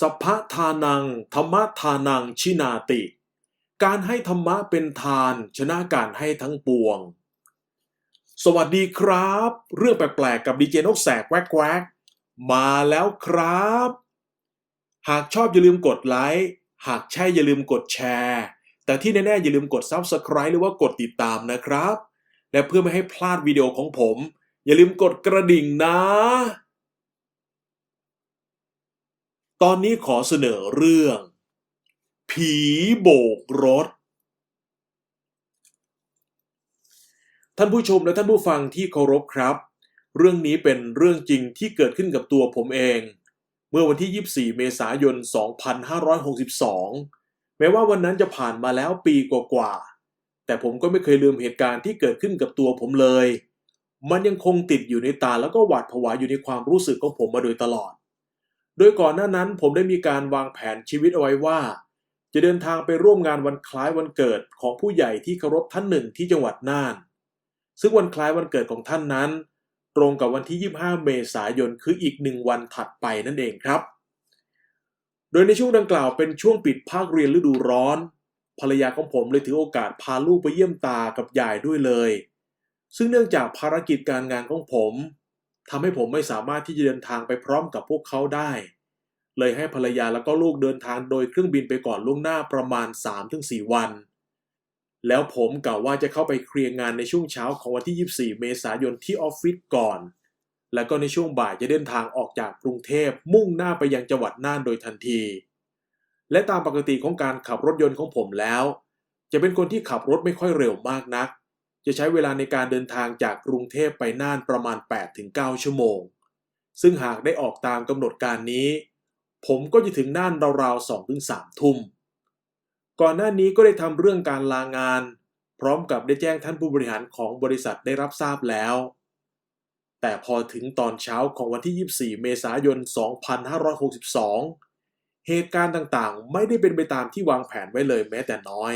สัพพะทานัง ธรรมะทานังชินาติ การให้ธรรมะเป็นทานชนะการให้ทั้งปวง สวัสดีครับ เรื่องแปลกๆกับดีเจนกแสกแวกแวกมาแล้วครับ หากชอบอย่าลืมกดไลค์หากใช่อย่าลืมกดแชร์ แต่ที่แน่ๆอย่าลืมกด Subscribe หรือว่ากดติดตามนะครับ และเพื่อไม่ให้พลาดวิดีโอของผม อย่าลืมกดกระดิ่งนะ ตอนนี้ขอเสนอเรื่อง ผีโบกรถ ท่านผู้ชมและท่านผู้ฟังที่เคารพครับ เรื่องนี้เป็นเรื่องจริงที่เกิดขึ้นกับตัวผมเอง เมื่อวันที่ 24 เมษายน 2562 แม้ว่าวันนั้นจะผ่านมาแล้วปีกว่าๆ แต่ผมก็ไม่เคยลืมเหตุการณ์ที่เกิดขึ้นกับตัวผมเลย มันยังคงติดอยู่ในตาแล้วก็หวาดผวาอยู่ในความรู้สึกของผมมาโดยตลอด โดยก่อนหน้านั้นผมได้มีการวางแผนชีวิตเอาไว้ว่า จะเดินทางไปร่วมงานวันคล้ายวันเกิดของผู้ใหญ่ที่เคารพท่านหนึ่งที่จังหวัดน่าน ซึ่งวันคล้ายวันเกิดของท่านนั้น ตรงกับวันที่ 25 เมษายนคืออีกหนึ่งวันถัดไปนั่นเองครับ โดยในช่วงดังกล่าวเป็นช่วงปิดภาคเรียนฤดูร้อนภรรยาของผมเลยถือโอกาสพาลูกไปเยี่ยมตากับยายด้วยเลย ซึ่งเนื่องจากภารกิจการงานของผม ทำให้ผมไม่สามารถที่จะเดินทางไปพร้อมกับพวกเขาได้ เลยให้ภรรยาแล้วก็ลูกเดินทางโดยเครื่องบินไปก่อนล่วงหน้าประมาณ 3-4 วัน แล้วผมกล่าวว่าจะเข้าไปเคลียร์งานในช่วงเช้าของวันที่ 24 เมษายนที่ออฟฟิศก่อน แล้วก็ในช่วงบ่ายจะเดินทางออกจากกรุงเทพมุ่งหน้าไปยังจังหวัดน่านโดยทันที และตามปกติของการขับรถยนต์ของผมแล้ว จะเป็นคนที่ขับรถไม่ค่อยเร็วมากนัก จะใช้เวลาในการเดินทางจากกรุงเทพไปน่านประมาณ 8-9 ชั่วโมง ซึ่งหากได้ออกตามกำหนดการนี้ ผมก็จะถึงน่านราวๆ2-3 ทุ่ม ก่อนหน้านี้ก็ได้ทำเรื่องการลางาน พร้อมกับได้แจ้งท่านผู้บริหารของบริษัทได้รับทราบแล้ว แต่พอถึงตอนเช้าของวันที่ 24 เมษายน 2562 เหตุการณ์ต่างๆ ไม่ได้เป็นไปตามที่วางแผนไว้เลยแม้แต่น้อย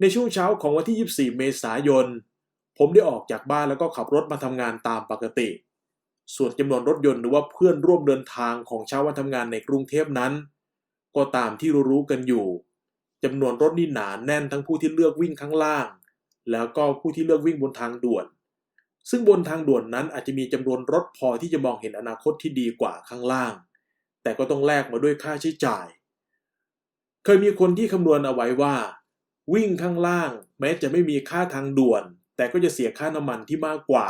ในช่วงเช้าของวันที่ 24 เมษายน ผมได้ออกจากบ้านแล้วก็ขับรถมาทำงานตามปกติ ส่วนจำนวนรถยนต์หรือว่าเพื่อนร่วมเดินทางของเช้าวันทำงานในกรุงเทพนั้น ก็ตามที่รู้ๆกันอยู่จำนวนรถนี่หนาแน่นทั้งผู้ที่เลือกวิ่งข้างล่าง แล้วก็ผู้ที่เลือกวิ่งบนทางด่วน ซึ่งบนทางด่วนนั้นอาจจะมีจำนวนรถพอที่จะมองเห็นอนาคตที่ดีกว่าข้างล่าง แต่ก็ต้องแลกมาด้วยค่าใช้จ่าย เคยมีคนที่คำนวณเอาไว้ว่า วิ่งข้างล่าง แม้จะไม่มีค่าทางด่วน แต่ก็จะเสียค่าน้ำมันที่มากกว่า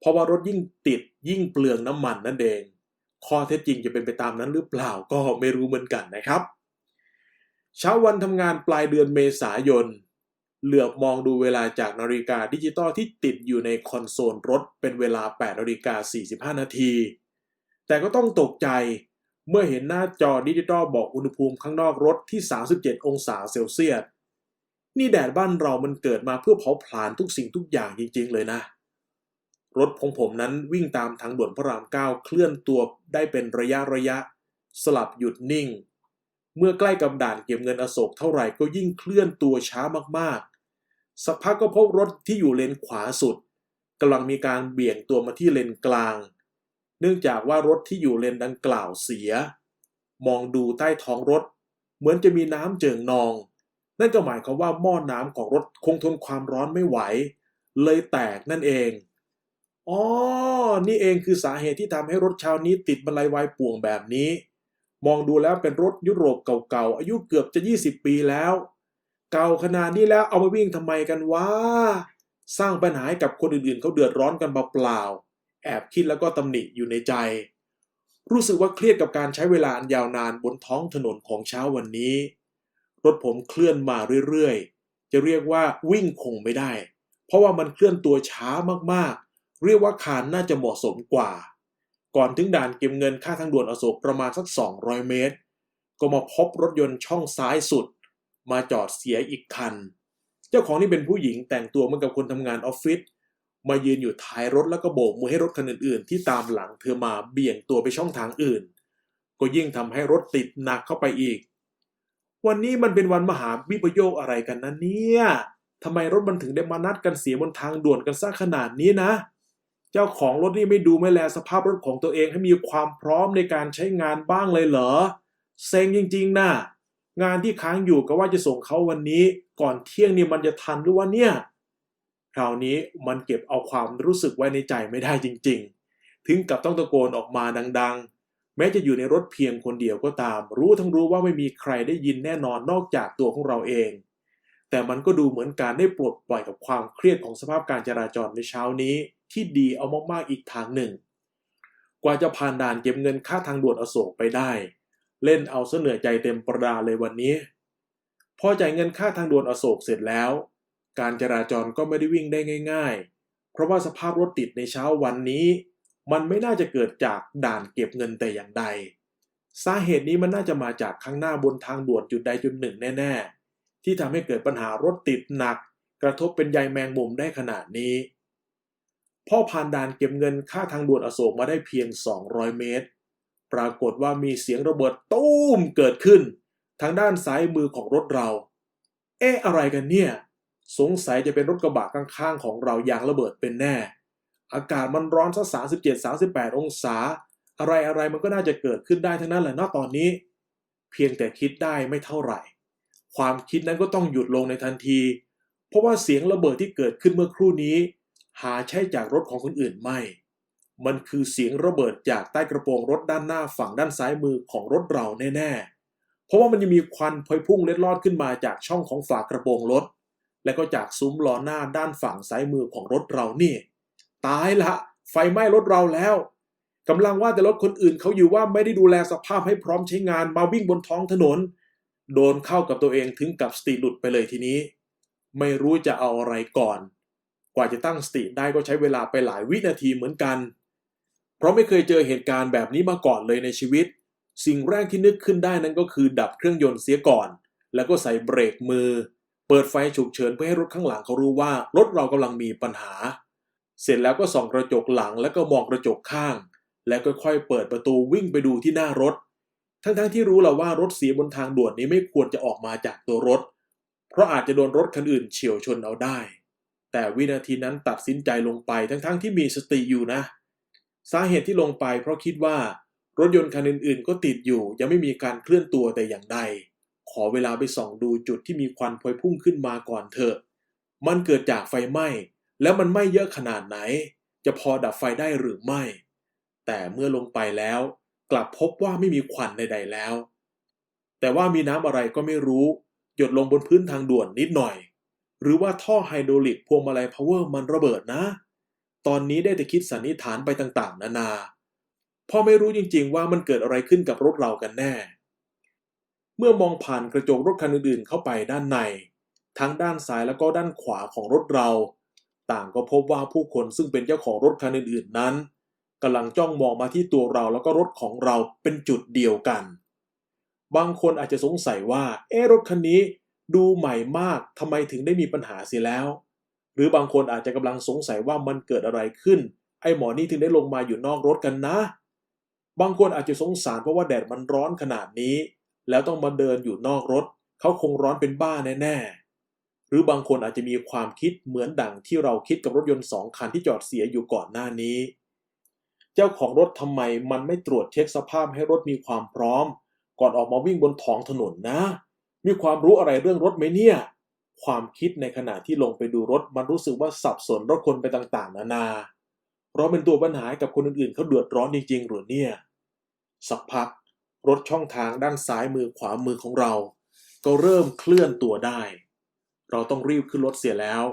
เพราะว่ารถยิ่งติดยิ่งเปลืองน้ำมันนั่นเองข้อเท็จจริงจะเป็นไปตามนั้นหรือเปล่าก็ไม่รู้เหมือนกันนะครับ เช้าวันทำงานปลายเดือนเมษายน เหลือบมองดูเวลาจากนาฬิกาดิจิตอลที่ติดอยู่ในคอนโซลรถเป็นเวลา 8นาฬิกา45 นาที แต่ก็ต้องตกใจเมื่อเห็นหน้าจอดิจิตอลบอกอุณหภูมิข้างนอกรถที่ 37 องศาเซลเซียส นี่แดดบ้านเรามันเกิดมาเพื่อเผาผลาญทุกสิ่งทุกอย่างจริง ๆ เลยนะ รถของผมนั้นวิ่งตามทางด่วนพระรามเก้าเคลื่อนตัวได้เป็นระยะระยะ สลับหยุดนิ่ง เมื่อใกล้กับด่านเก็บเงินอโศกเท่าไหร่ก็ยิ่งเคลื่อนตัวช้ามากๆ สักพักก็พบรถที่อยู่เลนขวาสุดกำลังมีการเบี่ยงตัวมาที่เลนกลาง เนื่องจากว่ารถที่อยู่เลนดังกล่าวเสีย มองดูใต้ท้องรถ เหมือนจะมีน้ำเจิ่งนอง นั่นก็หมายความว่าหม้อน้ำของรถคงทนความร้อนไม่ไหว เลยแตกนั่นเอง อ๋อ นี่เองคือสาเหตุที่ทำให้รถชาวนี้ติดบันไลวายป่วงแบบนี้ มองดูแล้วเป็นรถยุโรปเก่าๆ อายุเกือบจะ 20 ปีแล้ว เก่าขนาดนี้แล้วเอามาวิ่งทำไมกันวะ สร้างปัญหาให้กับคนอื่นๆเขาเดือดร้อนกันเปล่าๆ แอบคิดแล้วก็ตำหนิอยู่ในใจ รู้สึกว่าเครียดกับการใช้เวลาอันยาวนานบนท้องถนนของเช้าวันนี้ รถผมเคลื่อนมาเรื่อยๆ จะเรียกว่าวิ่งคงไม่ได้ เพราะว่ามันเคลื่อนตัวช้ามากๆ เรียกว่าคานน่าจะเหมาะสมกว่า ก่อนถึงด่านเก็บเงินค่าทางด่วนอโศกประมาณสัก 200 เมตร ก็มาพบรถยนต์ช่องซ้ายสุด มาจอดเสียอีกคัน เจ้าของนี่เป็นผู้หญิงแต่งตัวเหมือนกับคนทำงานออฟฟิศมายืนอยู่ท้ายรถแล้วก็โบกมือให้รถคันอื่นๆ ที่ตามหลังเธอมาเบี่ยงตัวไปช่องทางอื่น ก็ยิ่งทำให้รถติดหนักเข้าไปอีก วันนี้มันเป็นวันมหาวิปโยคอะไรกันนะเนี่ยทำไมรถมันถึงได้มานัดกันเสียบนทางด่วนกันซะขนาดนี้นะ เจ้าของรถนี่ไม่ดูไม่แลสภาพรถของตัวเองให้มีความพร้อมในการใช้งานบ้างเลยเหรอ เซ็งจริงๆนะงานที่ค้างอยู่ก็ว่าจะส่งเขาวันนี้ ก่อนเที่ยงนี่มันจะทันหรือวะเนี่ย คราวนี้มันเก็บเอาความรู้สึกไว้ในใจไม่ได้จริง ๆ ถึงกับต้องตะโกนออกมาดังๆ แม้จะอยู่ในรถเพียงคนเดียวก็ตาม รู้ทั้งรู้ว่าไม่มีใครได้ยินแน่นอนนอกจากตัวของเราเอง แต่มันก็ดูเหมือนการได้ปลดปล่อยกับความเครียดของสภาพการจราจรในเช้านี้ ที่ดีเอามากๆอีกทางหนึ่ง กว่าจะผ่านด่านเก็บเงินค่าทางด่วนอโศกไปได้ เล่นเอาเสนือใจเต็มประดาเลยวันนี้ พอจ่ายเงินค่าทางด่วนอโศกเสร็จแล้ว การจราจรก็ไม่ได้วิ่งได้ง่าย ๆ เพราะว่าสภาพรถติดในเช้าวันนี้ มันไม่น่าจะเกิดจากด่านเก็บเงินแต่อย่างใด สาเหตุนี้มันน่าจะมาจากข้างหน้าบนทางด่วนจุดใดจุดหนึ่งแน่ ๆ ที่ทำให้เกิดปัญหารถติดหนัก กระทบเป็นใยแมงมุมได้ขนาดนี้ พ่อผ่านด่านเก็บเงินค่าทางด่วนอโศกมาได้เพียง 200 เมตร ปรากฏว่ามีเสียงระเบิดตู้มเกิดขึ้น ทางด้านซ้ายมือของรถเรา เอ๊ะอะไรกันเนี่ย สงสัยจะเป็นรถกระบะข้างๆของเรายางระเบิดเป็นแน่ อากาศมันร้อนสัก37-38องศา อะไรอะไรมันก็น่าจะเกิดขึ้นได้ทั้งนั้นแหละนะตอนนี้ เพียงแต่คิดได้ไม่เท่าไหร่ ความคิดนั้นก็ต้องหยุดลงในทันที เพราะว่าเสียงระเบิดที่เกิดขึ้นเมื่อครู่นี้ หาใช่จากรถของคนอื่นไม่ มันคือเสียงระเบิดจากใต้กระโปรงรถด้านหน้าฝั่งด้านซ้ายมือของรถเราแน่ๆ เพราะว่ามันยังมีควันพวยพุ่งเล็ดลอดขึ้นมาจากช่องของฝากระโปรงรถ และก็จากซุ้มล้อหน้าด้านฝั่งซ้ายมือของรถเรานี่ ตายละ ไฟไหม้รถเราแล้วกำลังว่าแต่รถคนอื่นเขาอยู่ว่าไม่ได้ดูแลสภาพให้พร้อมใช้งานมาวิ่งบนท้องถนน โดนเข้ากับตัวเองถึงกับสติหลุดไปเลยทีนี้ ไม่รู้จะเอาอะไรก่อน กว่าจะตั้งสติได้ก็ใช้เวลาไปหลายวินาทีเหมือนกัน เพราะไม่เคยเจอเหตุการณ์แบบนี้มาก่อนเลยในชีวิต สิ่งแรกที่นึกขึ้นได้นั้นก็คือดับเครื่องยนต์เสียก่อน แล้วก็ใส่เบรกมือ เปิดไฟฉุกเฉินเพื่อให้รถข้างหลังเขารู้ว่ารถเรากำลังมีปัญหา เสร็จแล้วก็ส่องกระจกหลังแล้วก็มองกระจกข้าง แล้วค่อยๆ เปิดประตูวิ่งไปดูที่หน้ารถ ทั้งๆที่รู้แล้วว่ารถเสียบนทางด่วนนี้ไม่ควรจะออกมาจากตัวรถ เพราะอาจจะโดนรถคันอื่นเฉียวชนเอาได้ แต่วินาทีนั้นตัดสินใจลงไปทั้งๆที่มีสติอยู่นะ สาเหตุที่ลงไปเพราะคิดว่ารถยนต์คันอื่นๆ ก็ติดอยู่ ยังไม่มีการเคลื่อนตัวแต่อย่างใด ขอเวลาไปส่องดูจุดที่มีควันพวยพุ่งขึ้นมาก่อนเถอะ มันเกิดจากไฟไหม้ แล้วมันไหม้เยอะขนาดไหน จะพอดับไฟได้หรือไม่ แต่เมื่อลงไปแล้ว กลับพบว่าไม่มีควันใดๆแล้ว แต่ว่ามีน้ำอะไรก็ไม่รู้ หยดลงบนพื้นทางด่วนนิดหน่อย หรือว่าท่อไฮโดรลิกพวงมาลัยพาวเวอร์มันระเบิดนะ ตอนนี้ได้แต่คิดสันนิษฐานไปต่างๆ นานาเพราะไม่รู้จริงๆว่ามันเกิดอะไรขึ้นกับรถเรากันแน่ เมื่อมองผ่านกระจกรถคันอื่นๆเข้าไปด้านใน ทั้งด้านซ้ายแล้วก็ด้านขวาของรถเรา ต่างก็พบว่าผู้คนซึ่งเป็นเจ้าของรถคันอื่นๆนั้นกำลังจ้องมองมาที่ตัวเราแล้วก็รถของเราเป็นจุดเดียวกัน บางคนอาจจะสงสัยว่า เอ๊รถคันนี้ดูใหม่มากทำไมถึงได้มีปัญหาเสียแล้ว หรือบางคนอาจจะกำลังสงสัยว่ามันเกิดอะไรขึ้น ไอ้หมอนี่ถึงได้ลงมาอยู่นอกรถกันนะ บางคนอาจจะสงสารเพราะว่าแดดมันร้อนขนาดนี้ แล้วต้องมาเดินอยู่นอกรถ เขาคงร้อนเป็นบ้าแน่ๆ หรือบางคนอาจจะมีความคิดเหมือนดังที่เราคิดกับรถยนต์สองคันที่จอดเสียอยู่ก่อนหน้านี้ เจ้าของรถทำไมมันไม่ตรวจเช็คสภาพให้รถมีความพร้อม ก่อนออกมาวิ่งบนท้องถนนนะ มีความรู้อะไรเรื่องรถไหมเนี่ย ความคิดในขณะที่ลงไปดูรถมันรู้สึกว่าสับสนรถคนไปต่างๆ นานา เราเป็นตัวปัญหากับคนอื่นๆเขาเดือดร้อนจริงๆหรือเนี่ย สักพัก รถช่องทางด้านซ้ายมือขวามือของเรา ก็เริ่มเคลื่อนตัวได้ เราต้องรีบขึ้นรถเสียแล้ว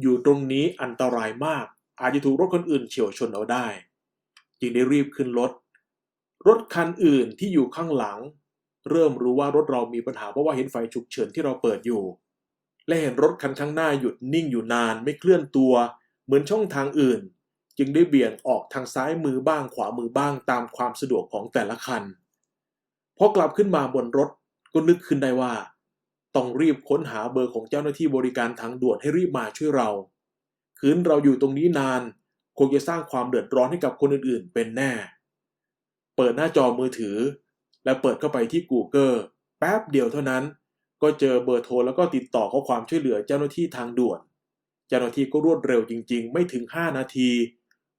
อยู่ตรงนี้อันตรายมาก อาจจะถูกรถคนอื่นเฉียวชนเอาได้ จึงได้รีบขึ้นรถ รถคันอื่นที่อยู่ข้างหลัง เริ่มรู้ว่ารถเรามีปัญหาเพราะว่าเห็นไฟฉุกเฉินที่เราเปิดอยู่ และเห็นรถคันข้างหน้าหยุดนิ่งอยู่นานไม่เคลื่อนตัว เหมือนช่องทางอื่น จึงได้เบี่ยงออกทางซ้ายมือบ้างขวามือบ้างตามความสะดวกของแต่ละคันพอกลับขึ้นมาบนรถก็นึกขึ้นได้ว่า ต้องรีบค้นหาเบอร์ของเจ้าหน้าที่บริการทางด่วนให้รีบมาช่วยเรา คืนเราอยู่ตรงนี้นานคงจะสร้างความเดือดร้อนให้กับคนอื่นๆ เป็นแน่ เปิดหน้าจอมือถือ และเปิดเข้าไปที่ Google แป๊บเดียวเท่านั้น ก็เจอเบอร์โทรแล้วก็ติดต่อข้อความช่วยเหลือเจ้าหน้าที่ทางด่วน เจ้าหน้าที่ก็รวดเร็วจริง ๆ ไม่ถึง 5 นาที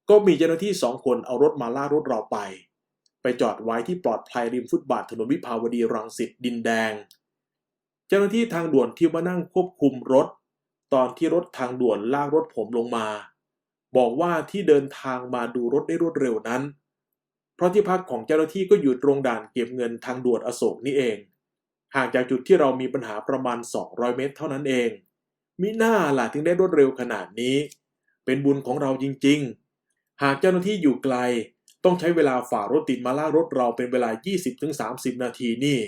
ก็มีเจ้าหน้าที่สองคนเอารถมาล่ารถเราไป ไปจอดไว้ที่ปลอดภัยริมฟุตบาทถนนวิภาวดีรังสิตดินแดง เจ้าหน้าที่ทางด่วนที่มานั่งควบคุมรถ ตอนที่รถทางด่วนลากรถผมลงมา บอกว่าที่เดินทางมาดูรถได้รวดเร็วนั้น เพราะที่พักของเจ้าหน้าที่ก็อยู่ตรงด่านเก็บเงินทางด่วนอโศกนี่เอง ห่างจากจุดที่เรามีปัญหาประมาณ 200 เมตร เท่านั้นเอง มิหน่าล่ะถึงได้รวดเร็วขนาดนี้ เป็นบุญของเราจริง ๆ หากเจ้าหน้าที่อยู่ไกล ต้องใช้เวลาฝ่ารถติดมาล่ารถเราเป็นเวลา 20-30 นาทีนี่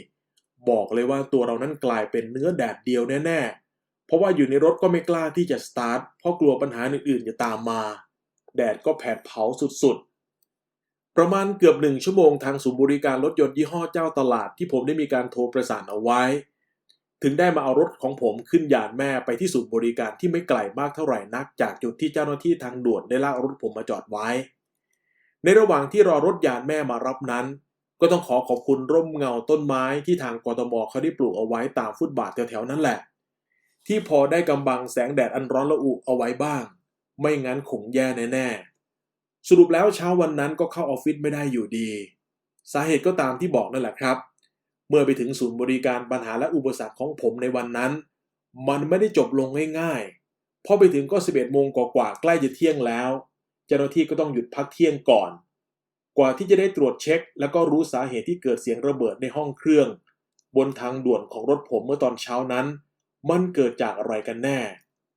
บอกเลยว่าตัวเรานั้นกลายเป็นเนื้อแดดเดียวแน่ๆ เพราะว่าอยู่ในรถก็ไม่กล้าที่จะสตาร์ทเพราะกลัวปัญหาอื่นๆจะตามมา แดดก็แผดเผาสุดๆ ประมาณเกือบหนึ่งชั่วโมงทางศูนย์บริการรถยนต์ยี่ห้อเจ้าตลาดที่ผมได้มีการโทรประสานเอาไว้ ถึงได้มาเอารถของผมขึ้นยานแม่ไปที่ศูนย์บริการที่ไม่ไกลมากเท่าไหร่นัก จากจุดที่เจ้าหน้าที่ทางด่วนได้ลากรถผมมาจอดไว้ ในระหว่างที่รอรถยานแม่มารับนั้น ก็ต้องขอขอบคุณร่มเงาต้นไม้ที่ทางกทมเขาได้ปลูกเอาไว้ตามฟุตบาทแถวๆนั้นแหละ ที่พอได้กำบังแสงแดดอันร้อนระอุเอาไว้บ้าง ไม่งั้นคงแย่แน่ๆสรุปแล้วเช้าวันนั้นก็เข้าออฟฟิศไม่ได้อยู่ดี สาเหตุก็ตามที่บอกนั่นแหละครับ เมื่อไปถึงศูนย์บริการปัญหาและอุปสรรคของผมในวันนั้น มันไม่ได้จบลงง่ายๆพอไปถึงก็ 11โมงกว่าๆใกล้จะเที่ยงแล้ว เจ้าหน้าที่ก็ต้องหยุดพักเที่ยงก่อน กว่าที่จะได้ตรวจเช็ค แล้วก็รู้สาเหตุที่เกิดเสียงระเบิดในห้องเครื่อง บนทางด่วนของรถผมเมื่อตอนเช้านั้น มันเกิดจากอะไรกันแน่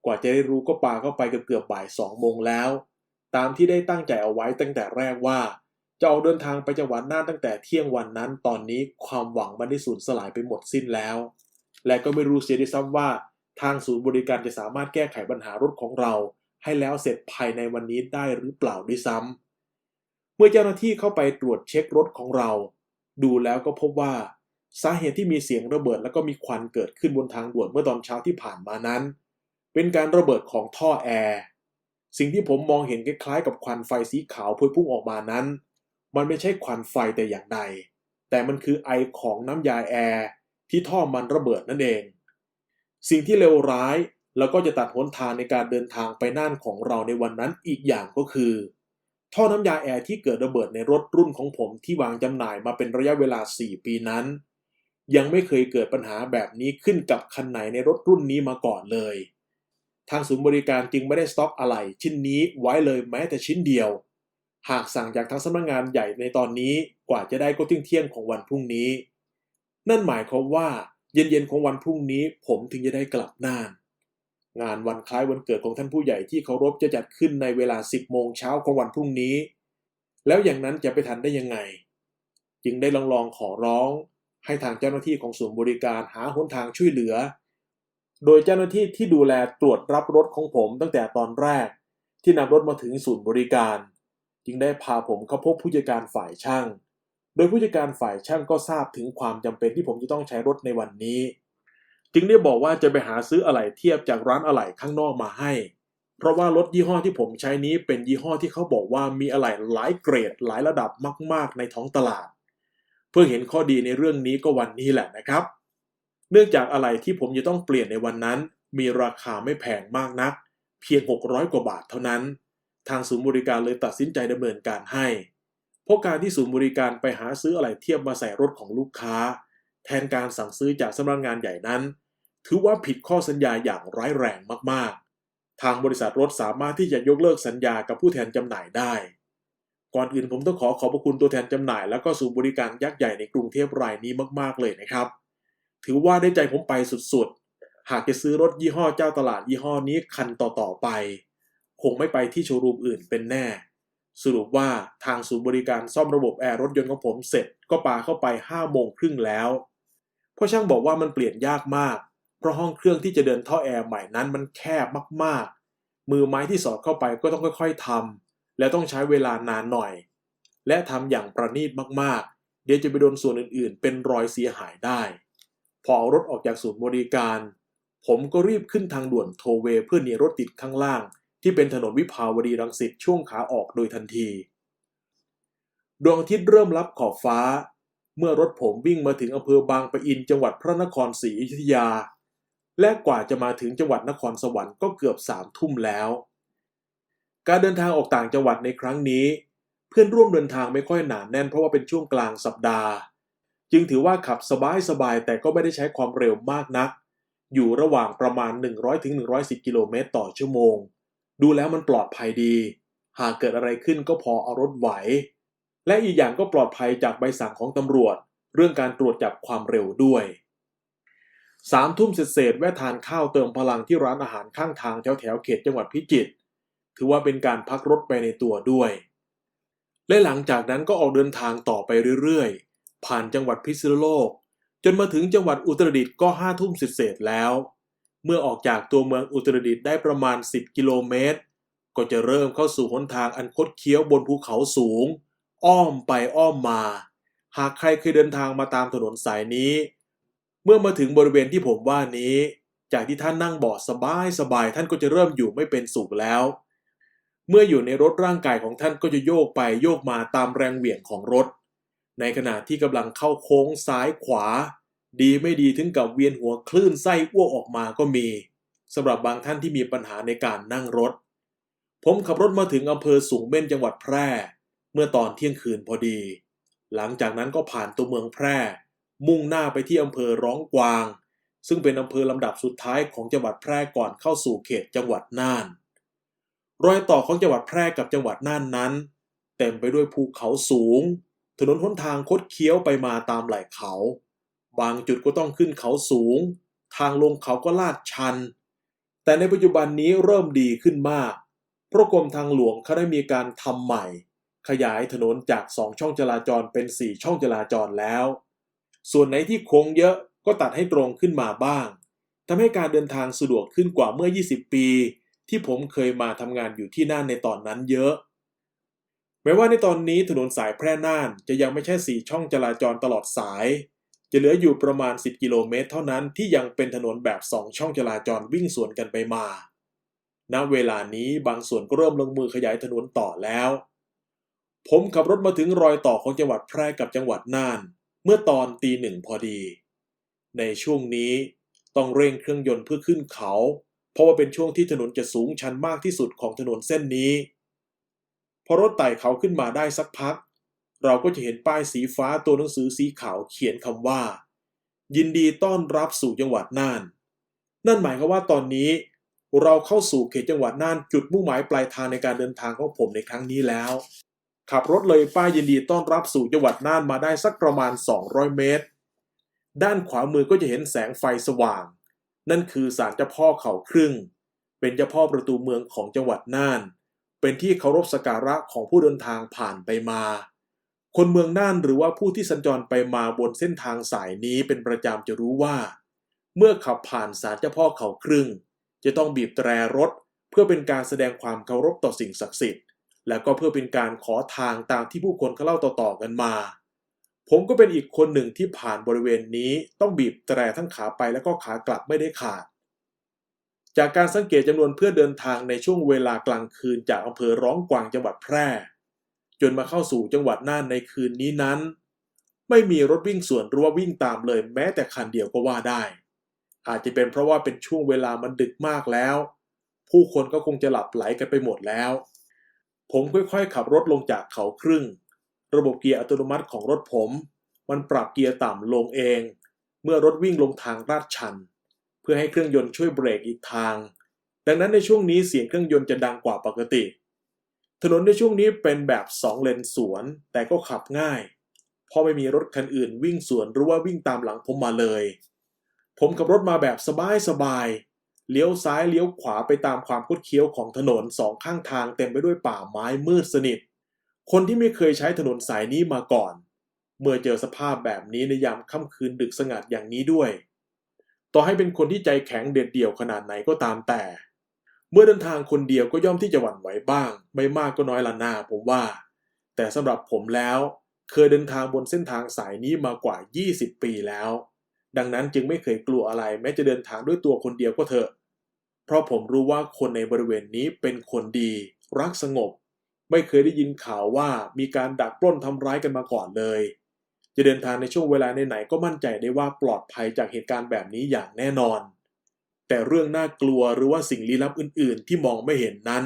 กว่าจะได้รู้ก็ปาเข้าไปเกือบเกือบบ่ายสองโมงแล้ว ตามที่ได้ตั้งใจเอาไว้ตั้งแต่แรกว่า จะออกเดินทางไปจังหวัดน่านตั้งแต่เที่ยงวันนั้น ตอนนี้ความหวังมันได้สูญสลายไปหมดสิ้นแล้ว และก็ไม่รู้เสียด้วยซ้ำว่า ทางศูนย์บริการจะสามารถแก้ไขปัญหารถของเรา ให้แล้วเสร็จภายในวันนี้ได้หรือเปล่าด้วยซ้ำ มื่อเจ้าหน้าที่เข้าไปตรวจเช็ครถของเรา ดูแล้วก็พบว่า สาเหตุที่มีเสียงระเบิดแล้วก็มีควันเกิดขึ้นบนทางด่วนเมื่อตอนเช้าที่ผ่านมานั้น เป็นการระเบิดของท่อแอร์สิ่งที่ผมมองเห็นคล้ายๆกับควันไฟสีขาวพวยพุ่งออกมานั้น มันไม่ใช่ควันไฟแต่อย่างใด แต่มันคือไอของน้ำยาแอร์ที่ท่อมันระเบิดนั่นเอง สิ่งที่เลวร้ายแล้วก็จะตัดหนทางในการเดินทางไปน่านของเราในวันนั้นอีกอย่างก็คือ ท่อน้ำยาแอร์ที่เกิดระเบิดในรถรุ่นของผมที่วางจำหน่ายมาเป็นระยะเวลา 4 ปีนั้น ยังไม่เคยเกิดปัญหาแบบนี้ขึ้นกับคันไหนในรถรุ่นนี้มาก่อนเลย ทางศูนย์บริการจึงไม่ได้สต็อกอะไหล่ชิ้นนี้ไว้เลยแม้แต่ชิ้นเดียว หากสั่งจากทางสำนักงานใหญ่ในตอนนี้กว่าจะได้ก็เที่ยงเที่ยงของวันพรุ่งนี้ นั่นหมายความว่าเย็นๆของวันพรุ่งนี้ผมถึงจะได้กลับน่าน งานวันคล้ายวันเกิดของท่านผู้ใหญ่ที่เคารพจะจัดขึ้นในเวลา 10 โมงเช้าของวันพรุ่งนี้ แล้วอย่างนั้นจะไปทันได้ยังไง จึงได้ลองลองขอร้อง ให้ทางเจ้าหน้าที่ของศูนย์บริการหาหนทางช่วยเหลือ โดยเจ้าหน้าที่ที่ดูแลตรวจรับรถของผมตั้งแต่ตอนแรก ที่นำรถมาถึงศูนย์บริการ จึงได้พาผมเข้าพบผู้จัดการฝ่ายช่าง โดยผู้จัดการฝ่ายช่างก็ทราบถึงความจำเป็นที่ผมจะต้องใช้รถในวันนี้ จึงได้บอกว่าจะไปหาซื้ออะไหล่เทียบจากร้านอะไหล่ข้างนอกมาให้ เพราะว่ารถยี่ห้อที่ผมใช้นี้เป็นยี่ห้อที่เขาบอกว่ามีอะไหล่หลายเกรดหลายระดับมาก ๆ ในท้องตลาด เพื่อเห็นข้อดีในเรื่องนี้ก็วันนี้แหละนะครับ เนื่องจากอะไหล่ที่ผมจะต้องเปลี่ยนในวันนั้น มีราคาไม่แพงมากนัก เพียง 600 กว่าบาทเท่านั้น ทางศูนย์บริการเลยตัดสินใจดำเนินการให้ เพราะการที่ศูนย์บริการไปหาซื้ออะไหล่เทียบมาใส่รถของลูกค้า ทนการสั่งซื้อจากสำนักงานใหญ่นั้น ถือว่าผิดข้อสัญญาอย่างร้ายแรงมากๆ ทางบริษัทรถสามารถที่จะยกเลิกสัญญากับผู้แทนจำหน่ายได้ ก่อนอื่นผมต้องขอขอบพระคุณตัวแทนจำหน่าย และก็ศูนย์บริการยักษ์ใหญ่ในกรุงเทพรายนี้มากๆเลยนะครับ ถือว่าได้ใจผมไปสุดๆ หากจะซื้อรถยี่ห้อเจ้าตลาดยี่ห้อนี้คันต่อๆไป คงไม่ไปที่โชว์รูมอื่นเป็นแน่สรุปว่าทางศูนย์บริการซ่อมระบบแอร์รถยนต์ของผมเสร็จก็ปาเข้าไป5โมงครึ่งแล้ว พราะช่างบอกว่ามันเปลี่ยนยากมาก เพราะห้องเครื่องที่จะเดินท่อแอร์ใหม่นั้นมันแคบมากๆ มือไม้ที่สอดเข้าไปก็ต้องค่อยๆทำและต้องใช้เวลานานหน่อย และทำอย่างประณีตมากๆ เดี๋ยวจะไปโดนส่วนอื่นๆ เป็นรอยเสียหายได้ พอเอารถออกจากศูนย์บริการ ผมก็รีบขึ้นทางด่วนโทเวเพื่อหนีรถติดข้างล่าง ที่เป็นถนนวิภาวดีรังสิตช่วงขาออกโดยทันที ดวงอาทิตย์เริ่มลับขอบฟ้า เมื่อรถผมวิ่งมาถึงอำเภอบางปะอินจังหวัดพระนครศรีอยุธยา และกว่าจะมาถึงจังหวัดนครสวรรค์ก็เกือบสามทุ่มแล้ว การเดินทางออกต่างจังหวัดในครั้งนี้ เพื่อนร่วมเดินทางไม่ค่อยหนาแน่นเพราะว่าเป็นช่วงกลางสัปดาห์ จึงถือว่าขับสบายๆแต่ก็ไม่ได้ใช้ความเร็วมากนัก อยู่ระหว่างประมาณ 100-110 กิโลเมตรต่อชั่วโมง ดูแล้วมันปลอดภัยดี หากเกิดอะไรขึ้นก็พอเอารถไหว และอีกอย่างก็ปลอดภัยจากใบสั่งของตำรวจ เรื่องการตรวจจับความเร็วด้วยสามทุ่มเสร็จๆแวะทานข้าวเติมพลังที่ร้านอาหารข้างทางแถวแถวเขตจังหวัดพิจิตรถือว่าเป็นการพักรถไปในตัวด้วย และหลังจากนั้นก็ออกเดินทางต่อไปเรื่อยๆ ผ่านจังหวัดพิษณุโลก จนมาถึงจังหวัดอุตรดิตถ์ก็ห้าทุ่มเศษแล้ว เมื่อออกจากตัวเมืองอุตรดิตถ์ได้ประมาณ 10 กิโลเมตร ก็จะเริ่มเข้าสู่หนทางอันคดเคี้ยวบนภูเขาสูง อ้อมไปอ้อมมา หากใครเคยเดินทางมาตามถนนสายนี้ เมื่อมาถึงบริเวณที่ผมว่านี้ จากที่ท่านนั่งเบาะสบายสบายท่านก็จะเริ่มอยู่ไม่เป็นสุขแล้ว เมื่ออยู่ในรถร่างกายของท่านก็จะโยกไปโยกมาตามแรงเหวี่ยงของรถ ในขณะที่กำลังเข้าโค้งซ้ายขวา ดีไม่ดีถึงกับเวียนหัวคลื่นไส้อ้วกออกมาก็มีสำหรับบางท่านที่มีปัญหาในการนั่งรถ ผมขับรถมาถึงอำเภอสูงเม่นจังหวัดแพร่ เมื่อตอนเที่ยงคืนพอดี หลังจากนั้นก็ผ่านตัวเมืองแพร่ มุ่งหน้าไปที่อำเภอร้องกวาง ซึ่งเป็นอำเภอลำดับสุดท้ายของจังหวัดแพร่ก่อนเข้าสู่เขตจังหวัดน่าน รอยต่อของจังหวัดแพร่กับจังหวัดน่านนั้น เต็มไปด้วยภูเขาสูง ถนนหนทางคดเคี้ยวไปมาตามไหล่เขา บางจุดก็ต้องขึ้นเขาสูง ทางลงเขาก็ลาดชัน แต่ในปัจจุบันนี้เริ่มดีขึ้นมาก เพราะกรมทางหลวงเขาได้มีการทำใหม่ ขยายถนนจาก 2 ช่องจราจรเป็น 4 ช่องจราจรแล้ว ส่วนไหนที่โค้งเยอะก็ตัดให้ตรงขึ้นมาบ้างทำให้การเดินทางสะดวกขึ้นกว่าเมื่อ 20 ปี ที่ผมเคยมาทำงานอยู่ที่น่านในตอนนั้นเยอะ แม้ว่าในตอนนี้ถนนสายแพร่น่านจะยังไม่ใช่ 4 ช่องจราจรตลอดสาย จะเหลืออยู่ประมาณ 10 กิโลเมตร เท่านั้นที่ยังเป็นถนนแบบ 2 ช่องจราจรวิ่งสวนกันไปมา ณ เวลานี้บางส่วนก็เริ่มลงมือขยายถนนต่อแล้ว ผมขับรถมาถึงรอยต่อของจังหวัดแพร่กับจังหวัดน่าน เมื่อตอนตีหนึ่งพอดี ในช่วงนี้ต้องเร่งเครื่องยนต์เพื่อขึ้นเขา เพราะว่าเป็นช่วงที่ถนนจะสูงชันมากที่สุดของถนนเส้นนี้ พอรถไต่เขาขึ้นมาได้สักพัก เราก็จะเห็นป้ายสีฟ้าตัวหนังสือสีขาวเขียนคำว่า ยินดีต้อนรับสู่จังหวัดน่าน นั่นหมายความว่าตอนนี้ เราเข้าสู่เขตจังหวัดน่านจุดมุ่งหมายปลายทางในการเดินทางของผมในครั้งนี้แล้ว ขับรถเลยป้ายยินดีต้อนรับสู่จังหวัดน่านมาได้สักประมาณ 200 เมตร ด้านขวามือก็จะเห็นแสงไฟสว่าง นั่นคือศาลเจ้าพ่อเขาครึ่ง เป็นเจ้าพ่อประตูเมืองของจังหวัดน่าน เป็นที่เคารพสักการะของผู้เดินทางผ่านไปมา คนเมืองน่านหรือว่าผู้ที่สัญจรไปมาบนเส้นทางสายนี้เป็นประจำจะรู้ว่า เมื่อขับผ่านศาลเจ้าพ่อเขาครึ่ง จะต้องบีบแตรรถ เพื่อเป็นการแสดงความเคารพต่อสิ่งศักดิ์สิทธิ์ และก็เพื่อเป็นการขอทางตามที่ผู้คนเขาเล่าต่อๆกันมา ผมก็เป็นอีกคนหนึ่งที่ผ่านบริเวณนี้ต้องบีบแตรทั้งขาไปและก็ขากลับไม่ได้ขาด จากการสังเกตจำนวนเพื่อเดินทางในช่วงเวลากลางคืนจากอำเภอร้องกวางจังหวัดแพร่ จนมาเข้าสู่จังหวัดน่านในคืนนี้นั้น ไม่มีรถวิ่งสวนหรือว่าวิ่งตามเลยแม้แต่คันเดียวก็ว่าได้ อาจจะเป็นเพราะว่าเป็นช่วงเวลามันดึกมากแล้ว ผู้คนก็คงจะหลับไหลกันไปหมดแล้ว ผมค่อยๆ ขับรถลงจากเขาครึ่ง ระบบเกียร์อัตโนมัติของรถผม มันปรับเกียร์ต่ำลงเอง เมื่อรถวิ่งลงทางลาดชัน เพื่อให้เครื่องยนต์ช่วยเบรกอีกทาง ดังนั้นในช่วงนี้เสียงเครื่องยนต์จะดังกว่าปกติ ถนนในช่วงนี้เป็นแบบสองเลนสวน แต่ก็ขับง่ายเพราะไม่มีรถคันอื่นวิ่งสวนหรือว่าวิ่งตามหลังผมมาเลย ผมขับรถมาแบบสบายๆ เลี้ยวซ้ายเลี้ยวขวาไปตามความคดเคี้ยวของถนนสองข้างทางเต็มไปด้วยป่าไม้มืดสนิท คนที่ไม่เคยใช้ถนนสายนี้มาก่อน เมื่อเจอสภาพแบบนี้ในยามค่ำคืนดึกสงัดอย่างนี้ด้วย ต่อให้เป็นคนที่ใจแข็งเด็ดเดี่ยวขนาดไหนก็ตามแต่ เมื่อเดินทางคนเดียวก็ย่อมที่จะหวั่นไหวบ้าง ไม่มากก็น้อยละนาผมว่า แต่สำหรับผมแล้ว เคยเดินทางบนเส้นทางสายนี้มากว่า 20 ปีแล้ว ดังนั้นจึงไม่เคยกลัวอะไรแม้จะเดินทางด้วยตัวคนเดียวก็เถอะ เพราะผมรู้ว่าคนในบริเวณนี้เป็นคนดี รักสงบ ไม่เคยได้ยินข่าวว่ามีการดักปล้นทำร้ายกันมาก่อนเลย จะเดินทางในช่วงเวลาไหนๆก็มั่นใจได้ว่าปลอดภัยจากเหตุการณ์แบบนี้อย่างแน่นอน แต่เรื่องน่ากลัวหรือว่าสิ่งลี้ลับอื่น ๆ ที่มองไม่เห็นนั้น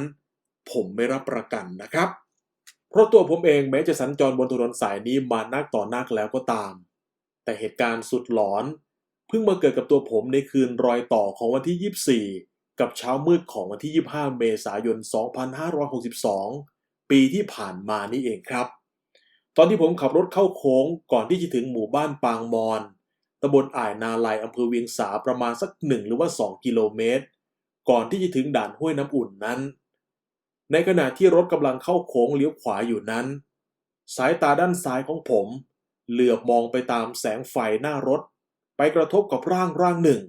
ผมไม่รับประกันนะครับ เพราะตัวผมเองแม้จะสัญจรบนถนนสายนี้มานักต่อนักแล้วก็ตาม แต่เหตุการณ์สุดหลอน เพิ่งมาเกิดกับตัวผมในคืนรอยต่อของวันที่ 24 กับเช้ามืดของวันที่ 25 เมษายน 2562 ปีที่ผ่านมานี่เองครับ ตอนที่ผมขับรถเข้าโค้งก่อนที่จะถึงหมู่บ้านปางมอนตำบลอ่ายนาลายอำเภอเวียงสาประมาณสักหนึ่งหรือว่า 2 กิโลเมตร ก่อนที่จะถึงด่านห้วยน้ำอุ่นนั้น ในขณะที่รถกำลังเข้าโค้งเลี้ยวขวาอยู่นั้น สายตาด้านซ้ายของผม เหลือบมองไปตามแสงไฟหน้ารถ ไปกระทบกับร่างร่างหนึ่ง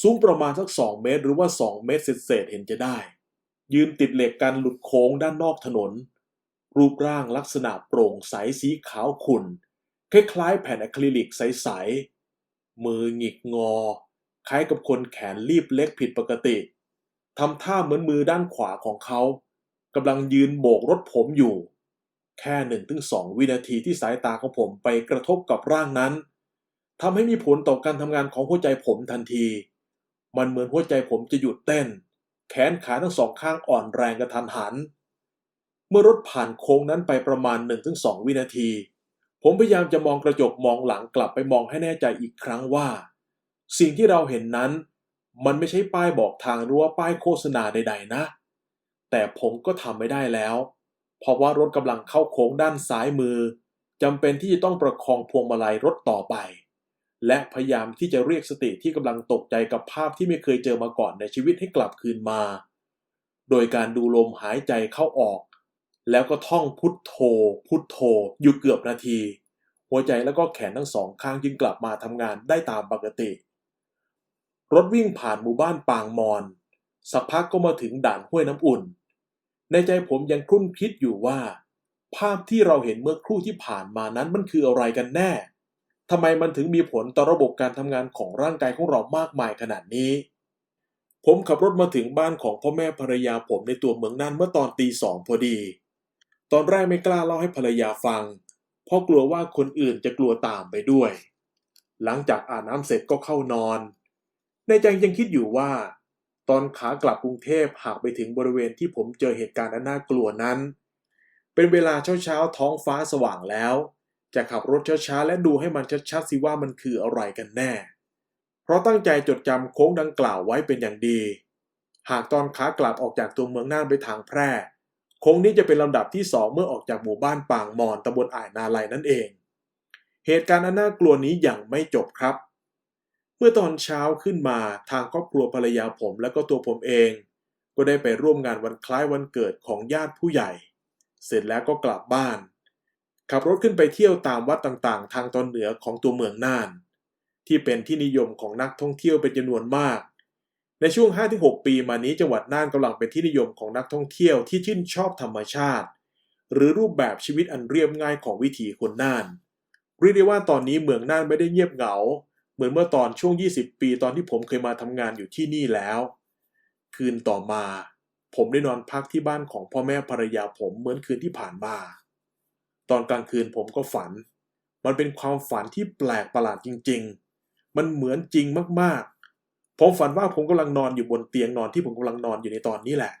สูงประมาณสัก 2 เมตร หรือว่า 2 เมตรเศษๆเห็นจะได้ ยืนติดเหล็กกันหลุดโค้งด้านนอกถนน รูปร่างลักษณะโปร่งใสสีขาวขุ่น คล้ายๆแผ่นอะคริลิกใส ๆ มือหงิกงอ คล้ายกับคนแขนรีบเล็กผิดปกติทำท่าเหมือนมือด้านขวาของเขากำลังยืนโบกรถผมอยู่ แค่หนึ่งถึงสองวินาทีที่สายตาของผมไปกระทบกับร่างนั้นทำให้มีผลต่อการทำงานของหัวใจผมทันที มันเหมือนหัวใจผมจะหยุดเต้น แขนขาทั้งสองข้างอ่อนแรงกระทันหัน เมื่อรถผ่านโค้งนั้นไปประมาณ 1-2 วินาที ผมพยายามจะมองกระจกมองหลังกลับไปมองให้แน่ใจอีกครั้งว่า สิ่งที่เราเห็นนั้น มันไม่ใช่ป้ายบอกทางหรือว่าป้ายโฆษณาใด ๆ นะ แต่ผมก็ทำไม่ได้แล้ว เพราะว่ารถกำลังเข้าโค้งด้านซ้ายมือจำเป็นที่จะต้องประคองพวงมาลัยรถต่อไป และพยายามที่จะเรียกสติที่กำลังตกใจกับภาพที่ไม่เคยเจอมาก่อนในชีวิตให้กลับคืนมา โดยการดูลมหายใจเข้าออก แล้วก็ท่องพุทโธ พุทโธ อยู่เกือบนาที หัวใจแล้วก็แขนทั้งสองข้างจึงกลับมาทำงานได้ตามปกติ รถวิ่งผ่านหมู่บ้านปางมอนสักพักก็มาถึงด่านห้วยน้ำอุ่น ในใจผมยังครุ่นคิดอยู่ว่า ภาพที่เราเห็นเมื่อครู่ที่ผ่านมานั้นมันคืออะไรกันแน่ ทำไมมันถึงมีผลต่อระบบการทำงานของร่างกายของเรามากมายขนาดนี้ ผมขับรถมาถึงบ้านของพ่อแม่ภรรยาผมในตัวเมืองน่านเมื่อตอนตีสองพอดี ตอนแรกไม่กล้าเล่าให้ภรรยาฟัง เพราะกลัวว่าคนอื่นจะกลัวตามไปด้วย หลังจากอาบน้ำเสร็จก็เข้านอน ในใจยังคิดอยู่ว่า ตอนขากลับกรุงเทพหากไปถึงบริเวณที่ผมเจอเหตุการณ์อันน่ากลัวนั้น เป็นเวลาเช้าๆท้องฟ้าสว่างแล้ว จะขับรถช้าๆและดูให้มันชัดๆสิว่ามันคืออะไรกันแน่ เพราะตั้งใจจดจำโค้งดังกล่าวไว้เป็นอย่างดี หากตอนขากลับออกจากตัวเมืองน่านไปทางแพร่ โค้งนี้จะเป็นลำดับที่สองเมื่อออกจากหมู่บ้านปางมอนตำบลอ่ายนาไลนั่นเอง เหตุการณ์อันน่ากลัวนี้ยังไม่จบครับ เมื่อตอนเช้าขึ้นมาทางครอบครัวภรรยาผมและก็ตัวผมเอง ก็ได้ไปร่วมงานวันคล้ายวันเกิดของญาติผู้ใหญ่ เสร็จแล้วก็กลับบ้าน ขับรถขึ้นไปเที่ยวตามวัดต่างๆ ทางตอนเหนือของตัวเมืองน่าน ที่เป็นที่นิยมของนักท่องเที่ยวเป็นจำนวนมาก ในช่วง 5-6 ปีมานี้จังหวัดน่านกำลังเป็นที่นิยมของนักท่องเที่ยวที่ชื่นชอบธรรมชาติ หรือรูปแบบชีวิตอันเรียบง่ายของวิถีคนน่านเรียกได้ว่าตอนนี้เมืองน่านไม่ได้เงียบเหงา เหมือนเมื่อตอนช่วง 20 ปีตอนที่ผมเคยมาทำงานอยู่ที่นี่แล้ว คืนต่อมา ผมได้นอนพักที่บ้านของพ่อแม่ภรรยาผมเหมือนคืนที่ผ่านมา ตอนกลางคืนผมก็ฝัน มันเป็นความฝันที่แปลกประหลาดจริง ๆ มันเหมือนจริงมากๆ ผมฝันว่าผมกำลังนอนอยู่บนเตียงนอนที่ผมกำลังนอนอยู่ในตอนนี้แหละ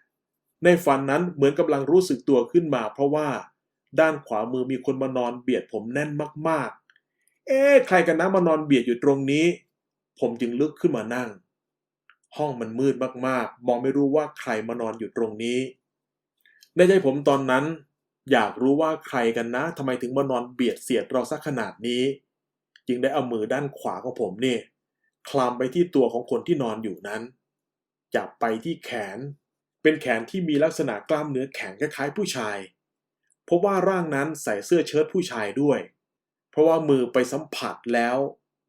ในฝันนั้นเหมือนกำลังรู้สึกตัวขึ้นมา เพราะว่าด้านขวามือมีคนมานอนเบียดผมแน่นมากๆ เอ๊ะใครกันนะมานอนเบียดอยู่ตรงนี้ ผมจึงลุกขึ้นมานั่ง ห้องมันมืดมากๆ มองไม่รู้ว่าใครมานอนอยู่ตรงนี้ ในใจผมตอนนั้น อยากรู้ว่าใครกันนะทำไมถึงมานอนเบียดเสียดเราสักขนาดนี้ จึงได้เอามือด้านขวาของผมนี่คลำไปที่ตัวของคนที่นอนอยู่นั้น จับไปที่แขน เป็นแขนที่มีลักษณะกล้ามเนื้อแข็งคล้ายๆผู้ชายพบว่าร่างนั้นใส่เสื้อเชิ้ตผู้ชายด้วย เพราะว่ามือไปสัมผัสแล้ว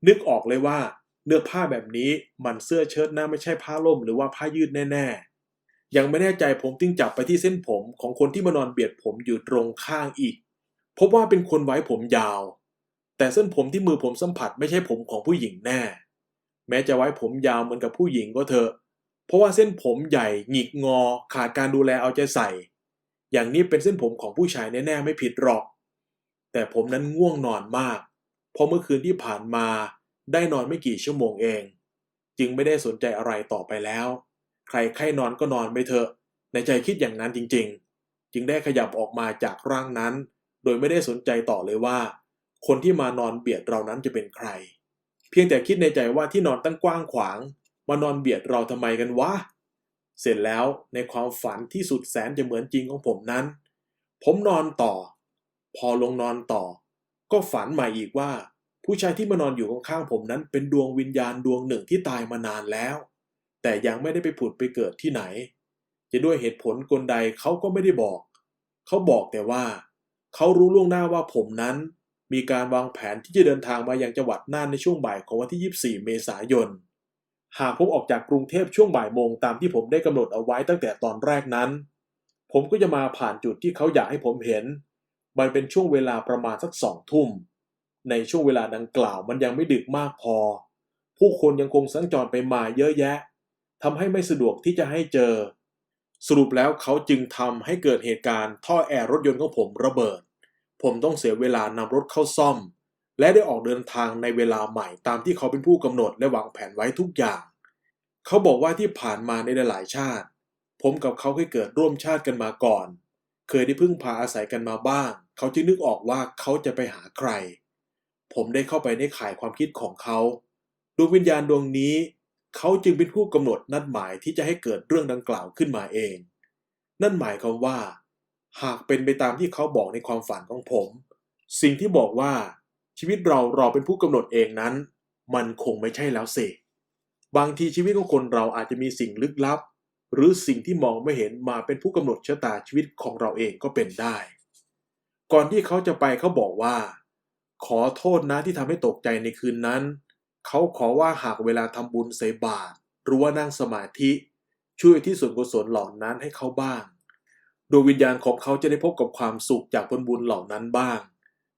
นึกออกเลยว่าเนื้อผ้าแบบนี้มันเสื้อเชิ้ตน่าไม่ใช่ผ้าล่มหรือว่าผ้ายืดแน่ๆ ยังไม่แน่ใจผมจึงจับไปที่เส้นผมของคนที่มานอนเบียดผมอยู่ตรงข้างอีก พบว่าเป็นคนไว้ผมยาว แต่เส้นผมที่มือผมสัมผัสไม่ใช่ผมของผู้หญิงแน่ แม้จะไว้ผมยาวเหมือนกับผู้หญิงก็เถอะ เพราะว่าเส้นผมใหญ่หงิกงอ ขาดการดูแลเอาใจใส่ อย่างนี้เป็นเส้นผมของผู้ชายแน่ๆไม่ผิดหรอก แต่ผมนั้นง่วงนอนมาก เพราะเมื่อคืนที่ผ่านมาได้นอนไม่กี่ชั่วโมงเอง จึงไม่ได้สนใจอะไรต่อไปแล้ว ใครใครนอนก็นอนไปเถอะ ในใจคิดอย่างนั้นจริง ๆ จึงได้ขยับออกมาจากร่างนั้น โดยไม่ได้สนใจต่อเลยว่า คนที่มานอนเบียดเรานั้นจะเป็นใคร เพียงแต่คิดในใจว่าที่นอนตั้งกว้างขวาง มานอนเบียดเราทำไมกันวะ เสร็จแล้วในความฝันที่สุดแสนจะเหมือนจริงของผมนั้น ผมนอนต่อ พอลงนอนต่อ ก็ฝันใหม่อีกว่าผู้ชายที่มานอนอยู่ข้างๆผมนั้นเป็นดวงวิญญาณดวงหนึ่งที่ตายมานานแล้ว แต่ยังไม่ได้ไปผุดไปเกิดที่ไหน จะด้วยเหตุผลกลใดเขาก็ไม่ได้บอก เขาบอกแต่ว่า เขารู้ล่วงหน้าว่าผมนั้น มีการวางแผนที่จะเดินทางมายังจังหวัดน่านในช่วงบ่ายของวันที่ 24 เมษายน หากผมออกจากกรุงเทพช่วงบ่ายโมงตามที่ผมได้กำหนดเอาไว้ตั้งแต่ตอนแรกนั้น ผมก็จะมาผ่านจุดที่เขาอยากให้ผมเห็น มันเป็นช่วงเวลาประมาณสักสองทุ่ม ในช่วงเวลาดังกล่าวมันยังไม่ดึกมากพอ ผู้คนยังคงสัญจรไปมาเยอะแยะ ทำให้ไม่สะดวกที่จะให้เจอ สรุปแล้วเขาจึงทำให้เกิดเหตุการณ์ท่อแอร์รถยนต์ของผมระเบิด ผมต้องเสียเวลานำรถเข้าซ่อม และได้ออกเดินทางในเวลาใหม่ตามที่เขาเป็นผู้กำหนดและวางแผนไว้ทุกอย่าง เขาบอกว่าที่ผ่านมาในหลายชาติ ผมกับเขาเคยเกิดร่วมชาติกันมาก่อน เคยได้พึ่งพาอาศัยกันมาบ้าง เขาจึงนึกออกว่าเขาจะไปหาใคร ผมได้เข้าไปในข่ายความคิดของเขาดวงวิญญาณดวงนี้ เขาจึงเป็นผู้กำหนดนัดหมายที่จะให้เกิดเรื่องดังกล่าวขึ้นมาเอง นั่นหมายความว่า หากเป็นไปตามที่เขาบอกในความฝันของผม สิ่งที่บอกว่าชีวิตเราเราเป็นผู้กำหนดเองนั้น มันคงไม่ใช่แล้วสิบางทีชีวิตของคนเราอาจจะมีสิ่งลึกลับ หรือสิ่งที่มองไม่เห็นมาเป็นผู้กำหนดชะตาชีวิตของเราเองก็เป็นได้ ก่อนที่เขาจะไปเขาบอกว่า ขอโทษนะที่ทำให้ตกใจในคืนนั้น เขาขอว่าหากเวลาทำบุญใส่บาตรหรือว่านั่งสมาธิ ช่วยที่ส่วนกุศลเหล่านั้นให้เขาบ้าง ดวงวิญญาณของเขาจะได้พบกับความสุขจากผลบุญเหล่านั้นบ้าง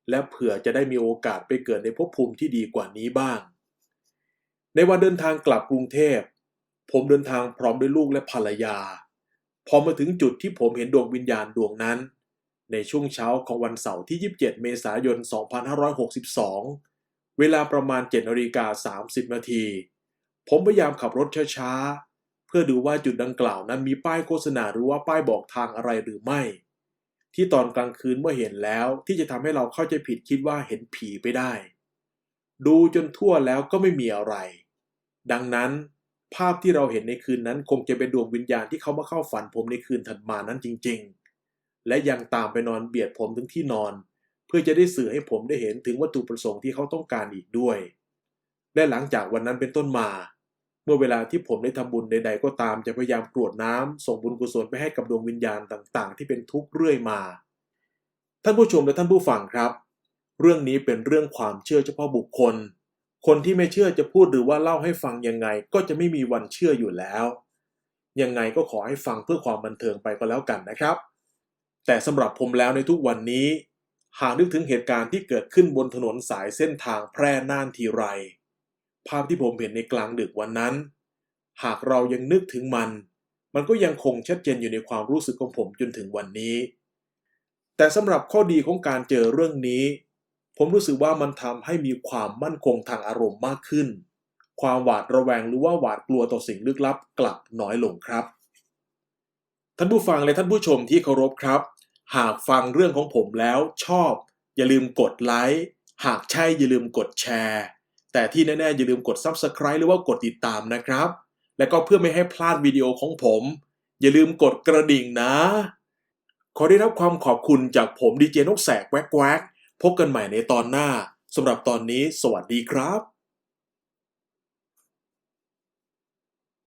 และเผื่อจะได้มีโอกาสไปเกิดในภพภูมิที่ดีกว่านี้บ้าง ในวันเดินทางกลับกรุงเทพ ผมเดินทางพร้อมด้วยลูกและภรรยา พอมาถึงจุดที่ผมเห็นดวงวิญญาณดวงนั้น ในช่วงเช้าของวันเสาร์ที่ 27 เมษายน 2562 เวลาประมาณ7นาฬิกา30 นาที ผมพยายามขับรถช้าๆ เพื่อดูว่าจุดดังกล่าวนั้นมีป้ายโฆษณาหรือว่าป้ายบอกทางอะไรหรือไม่ ที่ตอนกลางคืนเมื่อเห็นแล้วที่จะทำให้เราเข้าใจผิดคิดว่าเห็นผีไปได้ ดูจนทั่วแล้วก็ไม่มีอะไร ดังนั้น ภาพที่เราเห็นในคืนนั้นคงจะเป็นดวงวิญญาณที่เขามาเข้าฝันผมในคืนถัดมานั้นจริงๆ และยังตามไปนอนเบียดผมถึงที่นอน เพื่อจะได้สื่อให้ผมได้เห็นถึงวัตถุประสงค์ที่เขาต้องการอีกด้วย และหลังจากวันนั้นเป็นต้นมา เมื่อเวลาที่ผมได้ทำบุญใดๆก็ตามจะพยายามกรวดน้ำส่งบุญกุศลไปให้กับดวงวิญญาณต่างๆ ที่เป็นทุกข์เรื่อยมา ท่านผู้ชมและท่านผู้ฟังครับ เรื่องนี้เป็นเรื่องความเชื่อเฉพาะบุคคล คนที่ไม่เชื่อจะพูดหรือว่าเล่าให้ฟังยังไงก็จะไม่มีวันเชื่ออยู่แล้วยังไงก็ขอให้ฟังเพื่อความบันเทิงไปก็แล้วกันนะครับ แต่สำหรับผมแล้วในทุกวันนี้ หากนึกถึงเหตุการณ์ที่เกิดขึ้นบนถนนสายเส้นทางแพร่น่านทีไร ภาพที่ผมเห็นในกลางดึกวันนั้น หากเรายังนึกถึงมัน มันก็ยังคงชัดเจนอยู่ในความรู้สึกของผมจนถึงวันนี้ แต่สำหรับข้อดีของการเจอเรื่องนี้ ผมรู้สึกว่ามันทำให้มีความมั่นคงทางอารมณ์มากขึ้น ความหวาดระแวงหรือว่าหวาดกลัวต่อสิ่งลึกลับกลับน้อยลงครับ ท่านผู้ฟังและท่านผู้ชมที่เคารพครับ หากฟังเรื่องของผมแล้วชอบ อย่าลืมกดไลค์หากใช่อย่าลืมกดแชร์ แต่ที่แน่ๆอย่าลืมกด Subscribe หรือว่ากดติดตามนะครับ และก็เพื่อไม่ให้พลาดวิดีโอของผม อย่าลืมกดกระดิ่งนะ ขอได้รับความขอบคุณจากผมดีเจนกแสกแวกแวกพบกันใหม่ในตอนหน้าสำหรับตอนนี้ สวัสดีครับ